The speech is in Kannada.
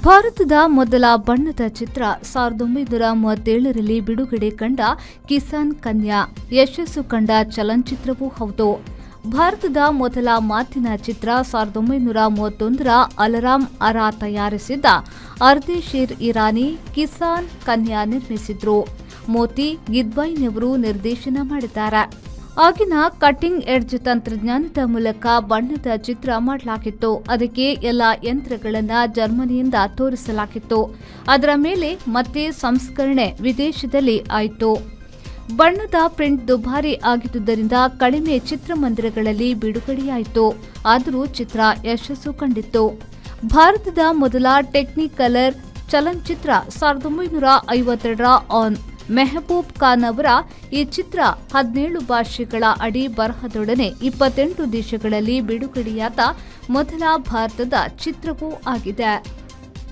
ಭಾರತದ ಮೊದಲ ಬಣ್ಣದ ಚಿತ್ರ ಸಾವಿರದ ಒಂಬೈನೂರ ಮೂವತ್ತೇಳರಲ್ಲಿ ಬಿಡುಗಡೆ ಕಂಡ ಕಿಸಾನ್ ಕನ್ಯಾ ಯಶಸ್ಸು ಕಂಡ ಚಲನಚಿತ್ರವೂ ಹೌದು. ಭಾರತದ ಮೊದಲ ಮಾತಿನ ಚಿತ್ರ ಸಾವಿರದ ಒಂಬೈನೂರ ಮೂವತ್ತೊಂದರ ಅಲರಾಮ್ ಅರಾ ತಯಾರಿಸಿದ್ದ ಅರ್ದೇಶೀರ್ ಇರಾನಿ ಕಿಸಾನ್ ಕನ್ಯಾ ನಿರ್ಮಿಸಿದ್ರು. ಮೋತಿ ಗಿದ್ಬೈನವರು ನಿರ್ದೇಶನ ಮಾಡಿದ್ದಾರೆ. ಆಗಿನ ಕಟಿಂಗ್ ಎಡ್ಜ್ ತಂತ್ರಜ್ಞಾನದ ಮೂಲಕ ಬಣ್ಣದ ಚಿತ್ರ ಮಾಡಲಾಗಿತ್ತು. ಅದಕ್ಕೆ ಎಲ್ಲ ಯಂತ್ರಗಳನ್ನು ಜರ್ಮನಿಯಿಂದ ತೋರಿಸಲಾಗಿತ್ತು. ಅದರ ಮೇಲೆ ಮತ್ತೆ ಸಂಸ್ಕರಣೆ ವಿದೇಶದಲ್ಲಿ ಆಯಿತು. ಬಣ್ಣದ ಪ್ರಿಂಟ್ ದುಬಾರಿ ಆಗಿದ್ದುದರಿಂದ ಕಡಿಮೆ ಚಿತ್ರಮಂದಿರಗಳಲ್ಲಿ ಬಿಡುಗಡೆಯಾಯಿತು. ಆದರೂ ಚಿತ್ರ ಯಶಸ್ಸು ಕಂಡಿತ್ತು. ಭಾರತದ ಮೊದಲ ಟೆಕ್ನಿಕಲರ್ ಚಲನಚಿತ್ರ ಸಾವಿರದ ಒಂಬೈನೂರ ಐವತ್ತೆರಡರ ಆನ್ ಮೆಹಬೂಬ್ ಖಾನ್ ಅವರ ಈ ಚಿತ್ರ ಹದಿನೇಳು ಭಾಷೆಗಳ ಅಡಿ ಬರಹದೊಡನೆ ಇಪ್ಪತ್ತೆಂಟು ದೇಶಗಳಲ್ಲಿ ಬಿಡುಗಡೆಯಾದ ಮೊದಲ ಭಾರತದ ಚಿತ್ರವೂ ಆಗಿದೆ.